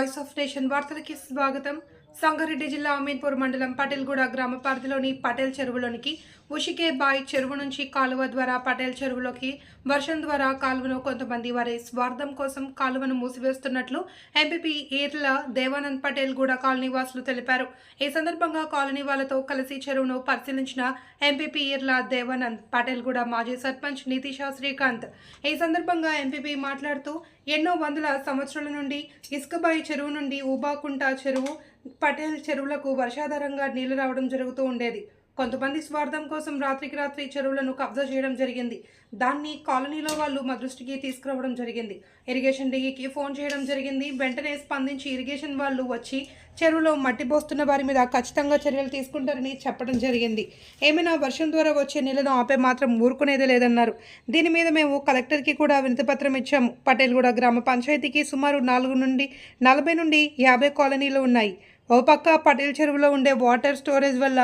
Voice of nation వార్తలకి స్వాగతం. సంగారెడ్డి జిల్లా అమీన్పూర్ మండలం పటేల్గూడ గ్రామ పరిధిలోని పటేల్ చెరువులోనికి ఉషికే బాయ్ చెరువు నుంచి కాలువ ద్వారా పటేల్ చెరువులోకి వర్షం ద్వారా కాలువను కొంతమంది వారి స్వార్థం కోసం కాలువను మూసివేస్తున్నట్లు ఎంపీపీ ఈర్ల దేవానంద్ పటేల్ గూడ కాలనీ వాసులు తెలిపారు. ఈ సందర్భంగా కాలనీ వాళ్ళతో కలిసి చెరువును పరిశీలించిన ఎంపీపీ ఈర్ల దేవానంద్ పటేల్ గూడ మాజీ సర్పంచ్ నితీషా శ్రీకాంత్. ఈ సందర్భంగా ఎంపీపీ మాట్లాడుతూ ఎన్నో వందల సంవత్సరాల నుండి ఇసుకబాయి చెరువు నుండి ఊబాకుంట చెరువు పటేల్ చెరువులకు వర్షాధారంగా నీళ్ళు రావడం జరుగుతూ ఉండేది. కొంతమంది స్వార్థం కోసం రాత్రికి రాత్రి చెరువులను కబ్జా చేయడం జరిగింది. దాన్ని కాలనీలో వాళ్ళు మా దృష్టికి తీసుకురావడం జరిగింది. ఇరిగేషన్ డిగికి ఫోన్ చేయడం జరిగింది. వెంటనే స్పందించి ఇరిగేషన్ వాళ్ళు వచ్చి చెరువులో మట్టి పోస్తున్న వారి మీద ఖచ్చితంగా చర్యలు తీసుకుంటారని చెప్పడం జరిగింది. ఏమైనా వర్షం ద్వారా వచ్చే నీళ్ళను ఆపే మాత్రం ఊరుకునేదే లేదన్నారు. దీని మీద మేము కలెక్టర్కి కూడా వినతిపత్రం ఇచ్చాము. పటేల్గూడ గ్రామ పంచాయతీకి సుమారు నాలుగు నుండి నలభై నుండి యాభై కాలనీలు ఉన్నాయి. ఓ పక్క పటేల్ చెరువులో ఉండే వాటర్ స్టోరేజ్ వల్ల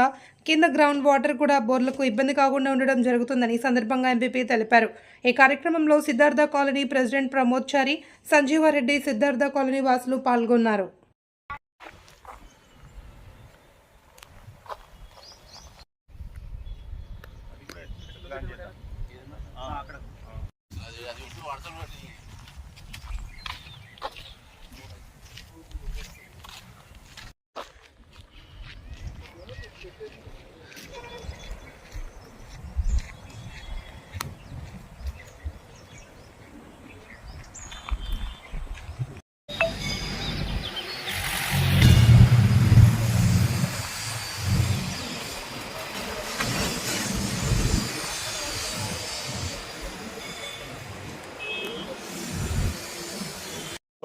కింద గ్రౌండ్ వాటర్ కూడా బోర్లకు ఇబ్బంది కాకుండా ఉండడం జరుగుతుందని ఈ సందర్భంగా ఎంపీపీ తెలిపారు. ఈ కార్యక్రమంలో Siddhartha colony president Pramod Chari Sanjeeva Reddy Siddhartha colony వాసులు పాల్గొన్నారు.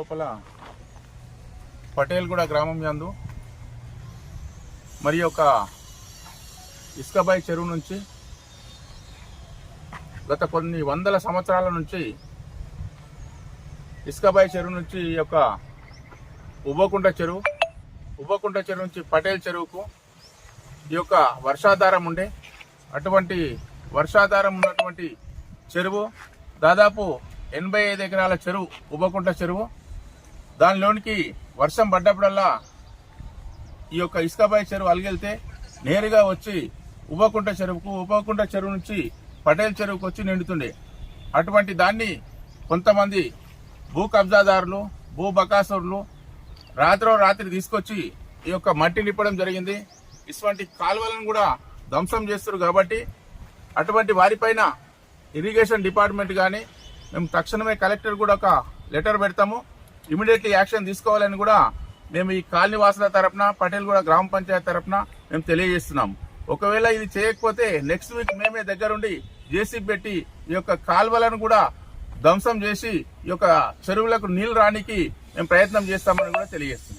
లోపల పటేల్గూడ గ్రామం యందు. మరి ఒక ఇసుకబాయి చెరువు నుంచి గత కొన్ని వందల సంవత్సరాల నుంచి ఇసుకబాయి చెరువు నుంచి ఈ యొక్క ఉవ్వకుంట చెరువు ఉవ్వకుంట చెరువు నుంచి పటేల్ చెరువుకు ఈ యొక్క వర్షాధారం ఉండే. అటువంటి వర్షాధారం ఉన్నటువంటి చెరువు దాదాపు ఎనభై ఐదు ఎకరాల చెరువు ఉబ్బకుంట చెరువు. దానిలోనికి వర్షం పడ్డప్పుడల్లా ఈ యొక్క ఇసుకబాయి చెరువు అలిగెళ్తే నేరుగా వచ్చి ఉపకుంట చెరువుకు ఉపకుంట చెరువు నుంచి పటేల్ చెరువుకు వచ్చి నిండుతుండే. అటువంటి దాన్ని కొంతమంది భూ కబ్జాదారులు భూ బకాసురులు రాత్రో రాత్రి తీసుకొచ్చి ఈ యొక్క మట్టి నింపడం జరిగింది. ఇటువంటి కాలువలను కూడా ధ్వంసం చేస్తారు కాబట్టి అటువంటి వారిపైన ఇరిగేషన్ డిపార్ట్మెంట్ కానీ మేము తక్షణమే కలెక్టర్ కూడా ఒక లెటర్ పెడతాము. ఇమీడియట్లీ యాక్షన్ తీసుకోవాలని కూడా మేము ఈ కాలనీవాసుల తరపున పటేల్ కూడా గ్రామ పంచాయతీ తరపున మేము తెలియజేస్తున్నాం ఒకవేళ ఇది చేయకపోతే నెక్స్ట్ వీక్ మేమే దగ్గరుండి జేసీ పెట్టి ఈ యొక్క కాల్వలను కూడా ధ్వంసం చేసి ఈ యొక్క చెరువులకు నీళ్ళు రానికి మేము ప్రయత్నం చేస్తామని కూడా తెలియజేస్తున్నాం.